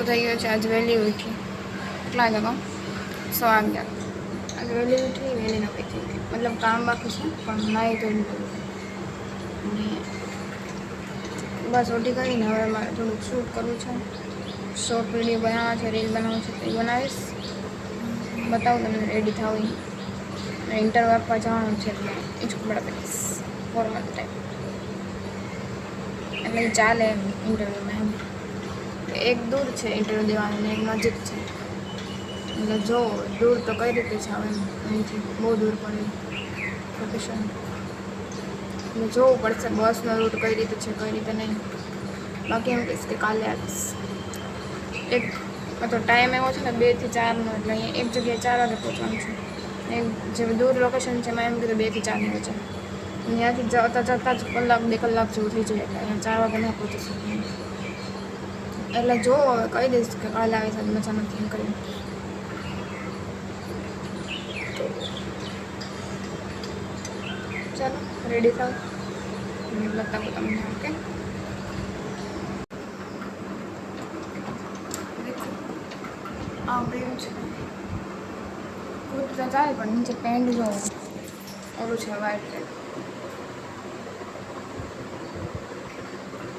નાસ્તો થઈ ગયો છે, આજ વહેલી ઉઠી. કેટલા વાગ્યા સો વાગ્યા આજે વહેલી ઉઠી, વહેલી નવી થઈ મતલબ કામ બાકી છે, પણ નાહી તો અને બસ ઓટી કરીને હવે મારે થોડુંક શૂટ કરવું છે. શોર્ટ વીડિયો બનાવવા છે, રીલ બનાવવું છે, તે બનાવીશ. બતાવું તમને રેડી થાવ ઇન્ટરવ્યૂ આપવા જવાનું છે, એટલે એ જ કપડાં પહેરીશ ફોર્મલ ટાઈપ એટલે ચાલે ઇન્ટરવ્યૂમાં એમ. એક દૂર છે ઇન્ટરવ્યૂ દેવાનું એક નજીક છે. એટલે જો દૂર તો કઈ રીતે છે હવે અહીંથી? બહુ દૂર પડે લોકેશન એટલે જોવું પડશે બસનો રૂટ કઈ રીતે છે, કઈ રીતે નહીં. બાકી એમ કહીશ કે કાલે આવીશ. એક તો ટાઈમ એવો છે ને બેથી ચારનો એટલે અહીંયા એક જગ્યાએ ચાર વાગે પહોંચવાનું છે. એક જે દૂર લોકેશન છે એમાં એમ કીધું બેથી ચારની વચ્ચે ત્યાંથી જતા જતા જ કલાક, બે કલાક જેવું થઈ જાય અહીંયા ચાર વાગે ના પહોંચી શકીએ. એટલે જો હવે કહી દઈશ કે કાલે આવીશ સાથે મજા નથી એમ કરીને ચાલો રેડી થાવ બતાવું તમને ઓકે દેખો છે. કુર્તા ચાલે પણ નીચે પેન્ટ જો ઓલું છે વ્હાઈટ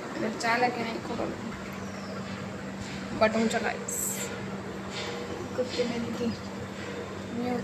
એટલે ચાલે કે નહીં ખબર. નહીં. બટ હું ચલાવીશ કુર્તી મેં લીધી ન્યૂ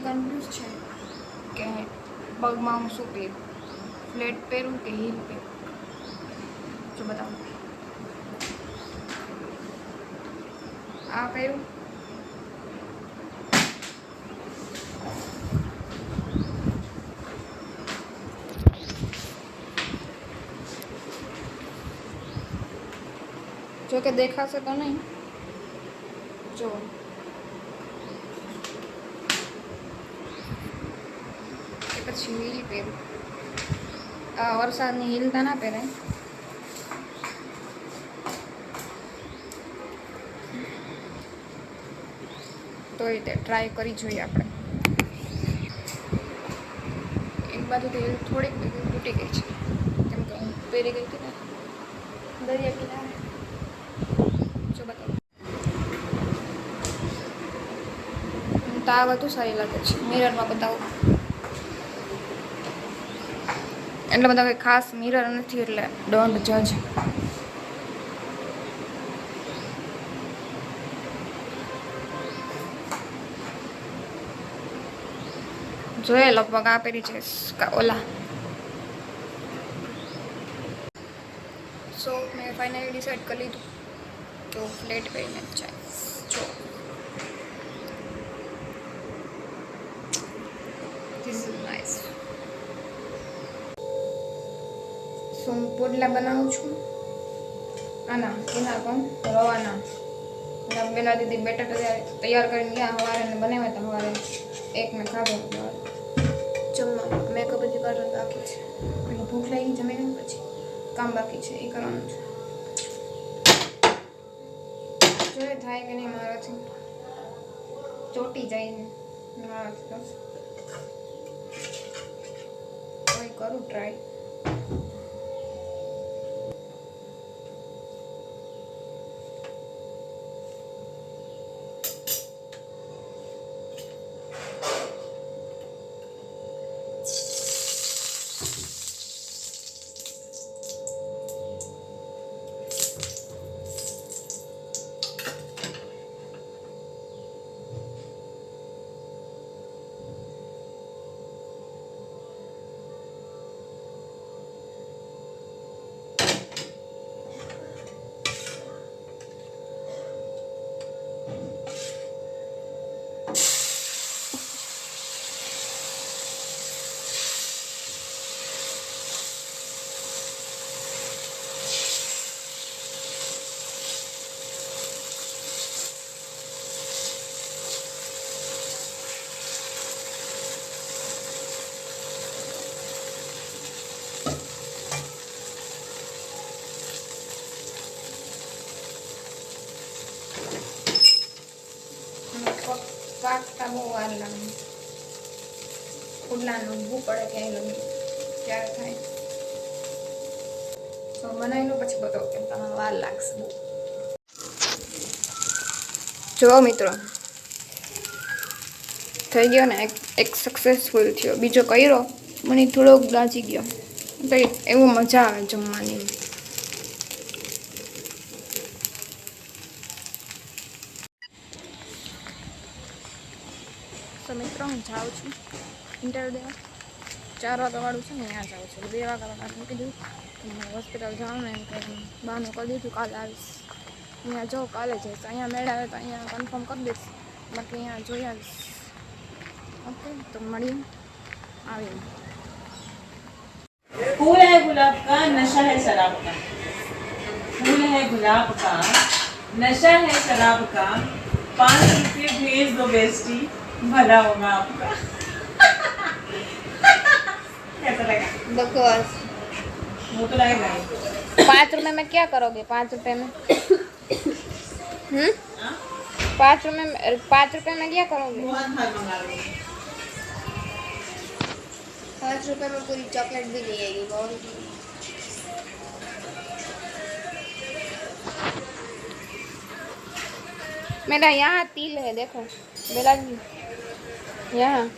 કન્ફ્યુઝ છે કે પગમાં હું શું પહેરું? ફ્લેટ પહેરું કે હીલ પહેરું? જો બતાવું. આ પહેરું? જો કે દેખાશે તો નહીં. જો. પછી હીલ પહેરું. આ વરસાદની હીલતા ના પહેરાય. તો એ રીતે ટ્રાય કરી જોઈએ આપણે. એક બાજુથી હીલ થોડીક તૂટી ગઈ છે. કેમ કે હું પહેરી ગઈ હતી ને. દરિયા કિનારે. જો બતાવો. તાવ હતું સારી લાગે છે. મિરરમાં બતાવું. એટલે બધા કંઈ ખાસ મિરર નથી એટલે ડોન્ટ જજ જોઈએ, લગભગ આ પહેરી છે. ઓલા. સો મેં ફાઇનલી ડિસાઈડ કરી લીધું. તો ફ્લેટ પહેરીને જાય જો. પોડલા બનાવું છું. આના એના પણ રવાના. પેલા દીદી બેટર તૈયાર કરીને ગયા સવારે ને બનાવ્યા હતા સવારે એકને ખાધો જમવા મેકઅપ હજી કરવાનું બાકી છે. એટલે ભૂખ લાગી જમીને પછી કામ બાકી છે એ કરવાનું છે. જોઈએ થાય કે નહીં મારાથી? ચોટી જાય ને મારાથી તો કરું ટ્રાય બહુ વાર લાગે ફૂડના ઊભું પડે ક્યાંય લગી ત્યારે થાય? તો બનાવી લો પછી બતાવો કેમ તમારે વાર લાગશે બહુ. જો મિત્રો. થઈ ગયો ને એક એક સક્સેસફુલ થયો. બીજો કર્યો, મને થોડોક દાજી ગયો. તો એવું મજા આવે જમવાની. તો મિત્રો હું જાઉં છું ઇન્ટરવ્યૂ દેવા ચાર વાગ્યાવાળું છે ને ત્યાં જાઉં છું બે વાગ્યા વાળા મૂકી દીધું હોસ્પિટલ જાઉં ને એમ કે બહાનું કરી દીધું કાલે આવીશ અહીંયા જાઉં કાલે જઈશ અહીંયા મેળ આવે તો અહીંયા કન્ફર્મ કરી દઈશ બાકી અહીંયા જોઈ આવીશ ઓકે તો મળીએ આવીએ फूल है गुलाब का नशा है शराब का फूल है गुलाब का नशा है शराब का पाँच रुपये भेज दो बेस्टी भला होगा आपका। कैसा लगा? बकवास। वो तो लगेगा पाँच रुपए में क्या करोगे? पाँच रुपए में। हम्म? पाँच रुपए में पाँच रुपए में क्या करोगे? पाँच रुपए में पूरी चॉकलेट भी नहीं आएगी बहुत मेरा यहाँ तिल है देखो। बेला जी। Yeah.